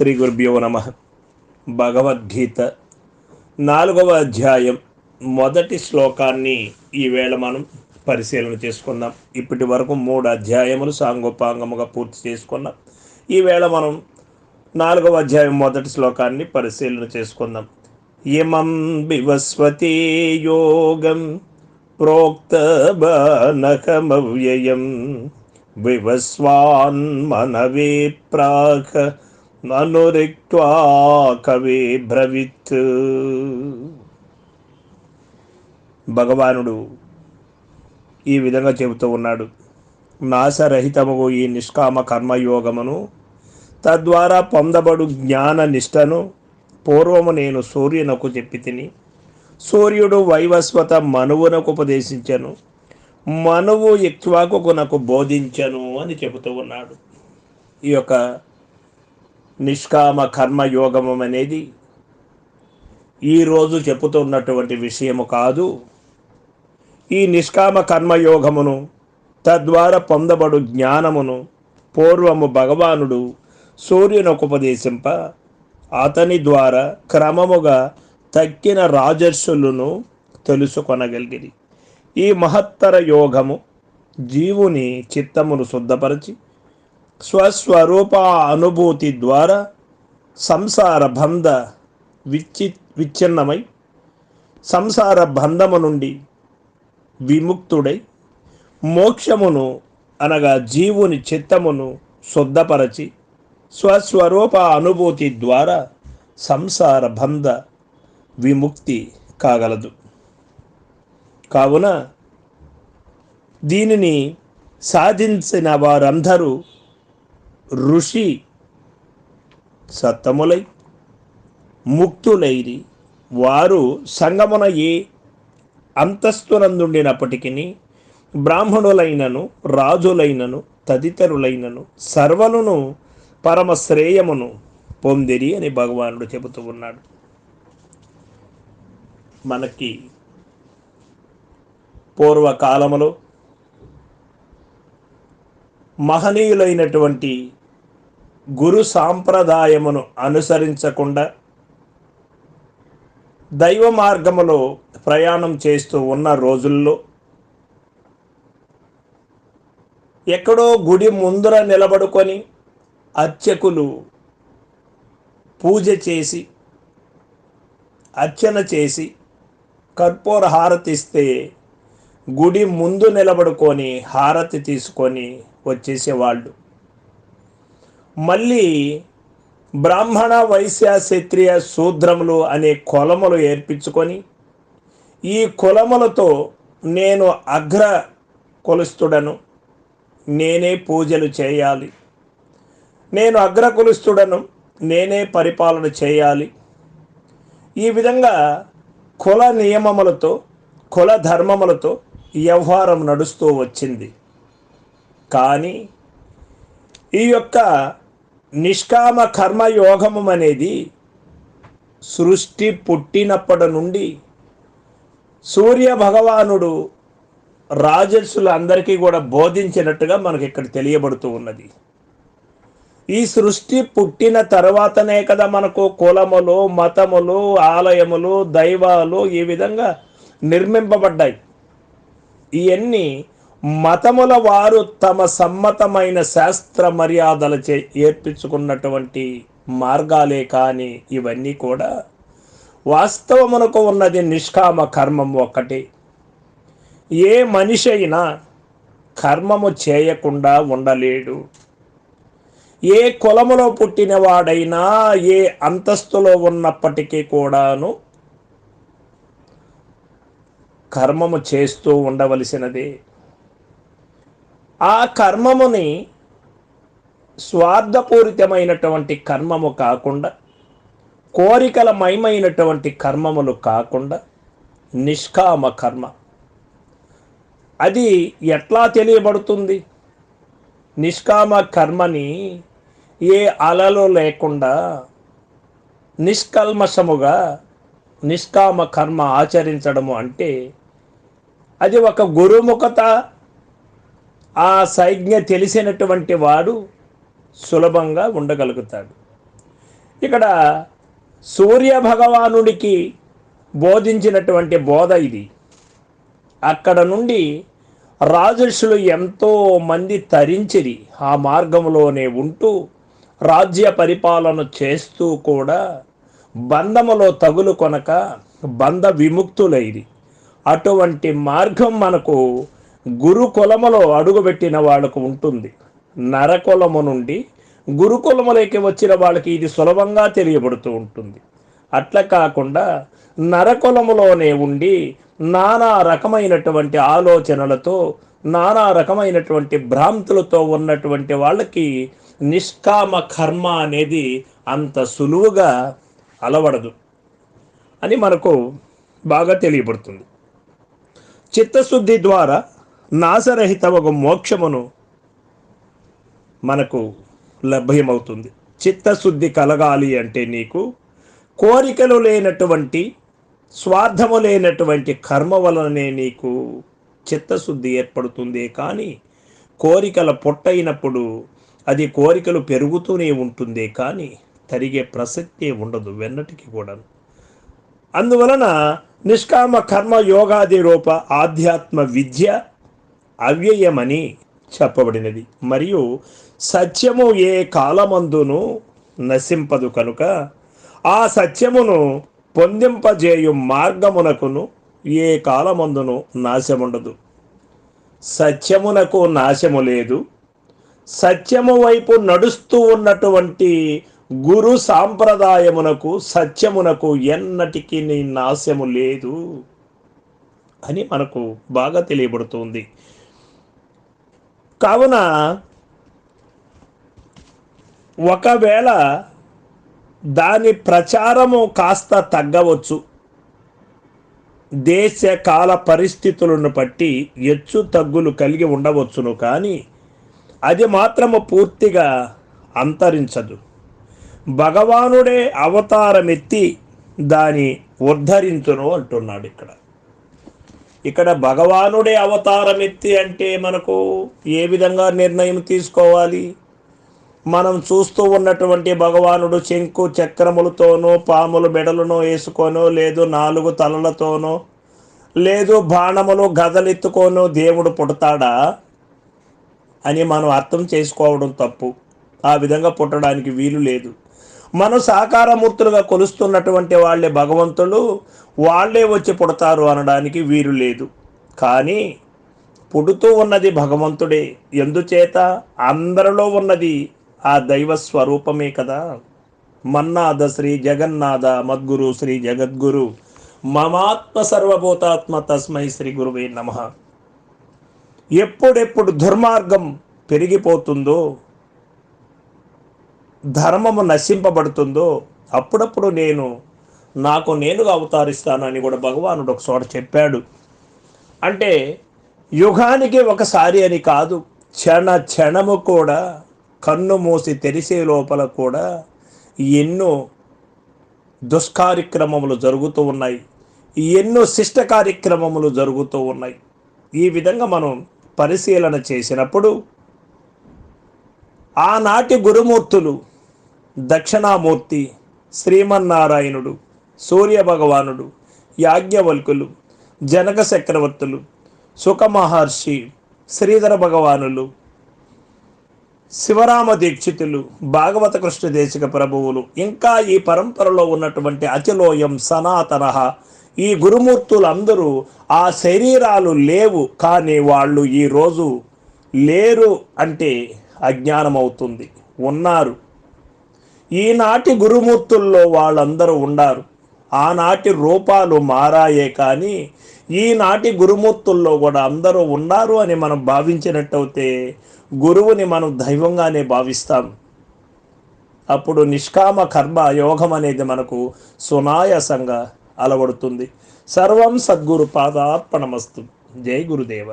శ్రీ గురుభ్యో నమ. భగవద్గీత నాలుగవ అధ్యాయం మొదటి శ్లోకాన్ని ఈవేళ మనం పరిశీలన చేసుకుందాం. ఇప్పటి వరకు మూడు అధ్యాయములు సాంగోపాంగముగా పూర్తి చేసుకున్నాం. ఈవేళ మనం నాలుగవ అధ్యాయం మొదటి శ్లోకాన్ని పరిశీలన చేసుకుందాం. ఇమం వివస్వతి యోగం ప్రోక్త వివస్వాన్ మనవే ప్రాక్ అనురిక్వా కవి భ్రవిత్. భగవానుడు ఈ విధంగా చెబుతూ ఉన్నాడు. నాశరహితముగు ఈ నిష్కామ కర్మయోగమును తద్వారా పొందబడు జ్ఞాన నిష్టను పూర్వము నేను సూర్యునకు చెప్పి తిని సూర్యుడు వైవస్వత మనువునకు ఉపదేశించను మనువు ఇక్ష్వాకునకు బోధించను అని చెబుతూ ఉన్నాడు. ఈ యొక్క నిష్కామ కర్మయోగము అనేది ఈరోజు చెప్పుతున్నటువంటి విషయము కాదు. ఈ నిష్కామ కర్మయోగమును తద్వారా పొందబడు జ్ఞానమును పూర్వము భగవానుడు సూర్యునకు ఉపదేశింప అతని ద్వారా క్రమముగా తక్కిన రాజర్షులను తెలుసుకొనగలిగింది ఈ మహత్తర యోగము జీవుని చిత్తమును శుద్ధపరచి స్వస్వరూప అనుభూతి ద్వారా సంసార బంధ విచ్చి విచ్ఛిన్నమై సంసార బంధము నుండి విముక్తుడై మోక్షమును అనగా జీవుని చిత్తమును శుద్ధపరచి స్వస్వరూప అనుభూతి ద్వారా సంసార బంధ విముక్తి కాగలదు. కావున దీనిని సాధించిన వారందరూ ఋషి సత్తములై ముక్తులైరి. వారు సంగమున ఏ అంతస్తునందుండినప్పటికీ బ్రాహ్మణులైనను రాజులైనను తదితరులైనను సర్వలను పరమశ్రేయమును పొందిరి అని భగవానుడు చెబుతూ ఉన్నాడు. మనకి పూర్వకాలములో మహనీయులైనటువంటి గురు సాంప్రదాయమును అనుసరించకుండా దైవ మార్గములో ప్రయాణం చేస్తూ ఉన్న రోజుల్లో ఎక్కడో గుడి ముందర నిలబడుకొని అర్చకులు పూజ చేసి అర్చన చేసి కర్పూర హారతిస్తే గుడి ముందు నిలబడుకొని హారతి తీసుకొని వచ్చేసేవాళ్ళు. మళ్ళీ బ్రాహ్మణ వైశ్య క్షత్రియ శూద్రములు అనే కొలములు ఏర్పించుకొని ఈ కులములతో నేను అగ్ర కులస్తుడను. నేనే పూజలు చేయాలి. నేను అగ్ర కులస్తుడను. నేనే పరిపాలన చేయాలి. ఈ విధంగా కుల నియమములతో కుల ధర్మములతో వ్యవహారం నడుస్తూ వచ్చింది. కానీ ఈ యొక్క నిష్కామ కర్మయోగము అనేది సృష్టి పుట్టినప్పటి నుండి సూర్య భగవానుడు రాజర్షులందరికీ కూడా బోధించినట్టుగా మనకి ఇక్కడ తెలియబడుతూ ఉన్నది. ఈ సృష్టి పుట్టిన తర్వాతనే కదా మనకు కులములు మతములు ఆలయములు దైవాలు ఈ విధంగా నిర్మింపబడ్డాయి. ఇవన్నీ మతముల వారు తమ సమ్మతమైన శాస్త్ర మర్యాదలచే ఏర్పించుకున్నటువంటి మార్గాలే కానీ ఇవన్నీ కూడా వాస్తవమునకు ఉన్నది నిష్కామ కర్మం ఒక్కటి. ఏ మనిషి అయినా కర్మము చేయకుండా ఉండలేడు. ఏ కులములో పుట్టినవాడైనా ఏ అంతస్తులో ఉన్నప్పటికీ కూడాను కర్మము చేస్తూ ఉండవలసినదే. ఆ కర్మముని స్వార్థపూరితమైనటువంటి కర్మము కాకుండా కోరికల మయమైనటువంటి కర్మములు కాకుండా నిష్కామ కర్మ. అది ఎట్లా తెలియబడుతుంది? నిష్కామ కర్మని ఏ అలలు లేకుండా నిష్కల్మషముగా నిష్కామ కర్మ ఆచరించడము అంటే అది ఒక గురుముఖత ఆ సైజ్ఞ తెలిసినటువంటి వాడు సులభంగా ఉండగలుగుతాడు. ఇక్కడ సూర్య భగవానుడికి బోధించినటువంటి బోధ ఇది. అక్కడ నుండి రాజర్షులు ఎంతో మంది తరించిరి. ఆ మార్గంలోనే ఉంటూ రాజ్య పరిపాలన చేస్తూ కూడా బంధములో తగులు కొనక బంధ విముక్తులైరి. అటువంటి మార్గం మనకు గురుకులములో అడుగుపెట్టిన వాళ్ళకు ఉంటుంది. నరకులము నుండి గురుకులములోకి వచ్చిన వాళ్ళకి ఇది సులభంగా తెలియబడుతూ ఉంటుంది. అట్లా కాకుండా నరకులములోనే ఉండి నానా రకమైనటువంటి ఆలోచనలతో నానా రకమైనటువంటి భ్రాంతులతో ఉన్నటువంటి వాళ్ళకి నిష్కామ కర్మ అనేది అంత సులువుగా అలవడదు అని మనకు బాగా తెలియబడుతుంది. చిత్తశుద్ధి ద్వారా నాశరహిత ఒక మోక్షమును మనకు లభ్యమవుతుంది. చిత్తశుద్ధి కలగాలి అంటే నీకు కోరికలు లేనటువంటి స్వార్థము లేనటువంటి కర్మ వలననే నీకు చిత్తశుద్ధి ఏర్పడుతుంది. కానీ కోరికల పొట్టయినప్పుడు అది కోరికలు పెరుగుతూనే ఉంటుంది. కానీ తరిగే ప్రసక్తే ఉండదు వెన్నటికి కూడా అందువలన నిష్కామ కర్మ యోగాది రూప ఆధ్యాత్మ విద్య అవ్యయమని చెప్పబడినది. మరియు సత్యము ఏ కాలమందును నశింపదు కనుక ఆ సత్యమును పొందింపజేయు మార్గమునకును ఏ కాలమందును నాశముండదు. సత్యమునకు నాశము లేదు. సత్యము వైపు నడుస్తూ ఉన్నటువంటి గురు సాంప్రదాయమునకు సత్యమునకు ఎన్నటికీ నీ నాశము లేదు అని మనకు బాగా తెలియబడుతుంది. కావున ఒకవేళ దాని ప్రచారము కాస్త తగ్గవచ్చు. దేశ కాల పరిస్థితులను బట్టి ఎచ్చు తగ్గులు కలిగి ఉండవచ్చును కానీ అది మాత్రము పూర్తిగా అంతరించదు. భగవానుడే అవతారమెత్తి దాని ఉద్ధరించును అంటున్నాడు ఇక్కడ. ఇక్కడ భగవానుడే అవతారం ఎత్తి అంటే మనకు ఏ విధంగా నిర్ణయం తీసుకోవాలి? మనం చూస్తూ ఉన్నటువంటి భగవానుడు శంకు చక్రములతోనో పాములు బెడలను వేసుకోనో లేదు నాలుగు తలలతోనో లేదు బాణములు గదలెత్తుకోనో దేవుడు పుడతాడా అని మనం అర్థం చేసుకోవడం తప్పు. ఆ విధంగా పుట్టడానికి వీలు లేదు. మనం సాకారమూర్తులుగా కొలుస్తున్నటువంటి వాళ్ళే భగవంతులు వాళ్ళే వచ్చి పుడతారు అనడానికి వీలు లేదు. కానీ పుడుతూ ఉన్నది భగవంతుడే. ఎందుచేత? అందరిలో ఉన్నది ఆ దైవ స్వరూపమే కదా. మన్నాథ శ్రీ జగన్నాథ మద్గురు శ్రీ జగద్గురు. మమాత్మ సర్వభూతాత్మ తస్మై శ్రీ గురువే నమ. ఎప్పుడెప్పుడు దుర్మార్గం పెరిగిపోతుందో ధర్మము నశింపబడుతుందో అప్పుడప్పుడు నేను నాకు నేనుగా అవతారిస్తానని కూడా భగవానుడు ఒక చోట చెప్పాడు. అంటే యుగానికి ఒకసారి అని కాదు క్షణ క్షణము కూడా కన్ను మూసి తెరిసే లోపల కూడా ఎన్నో దుష్కార్యక్రమములు జరుగుతూ ఉన్నాయి. ఎన్నో శిష్ట కార్యక్రమములు జరుగుతూ ఉన్నాయి. ఈ విధంగా మనం పరిశీలన చేసినప్పుడు ఆనాటి గురుమూర్తులు దక్షిణామూర్తి శ్రీమన్నారాయణుడు సూర్య భగవానుడు యాజ్ఞవల్కులు జనక చక్రవర్తులు సుఖమహర్షి శ్రీధర భగవానులు శివరామ దీక్షితులు భాగవత కృష్ణ దేశిక ప్రభువులు ఇంకా ఈ పరంపరలో ఉన్నటువంటి అతిలోయం సనాతన ఈ గురుమూర్తులందరూ ఆ శరీరాలు లేవు కానీ వాళ్ళు ఈరోజు లేరు అంటే అజ్ఞానం అవుతుంది ఉన్నారు. ఈనాటి గురుమూర్తుల్లో వాళ్ళందరూ ఉన్నారు ఆనాటి రూపాలు మారాయే కానీ ఈనాటి గురుమూర్తుల్లో కూడా అందరూ ఉన్నారు అని మనం భావించినట్టయితే గురువుని మనం దైవంగానే భావిస్తాం. అప్పుడు నిష్కామ కర్మ యోగం అనేది మనకు సునాయాసంగా అలవడుతుంది. సర్వం సద్గురు పాదార్పణమస్తు. జై గురుదేవ.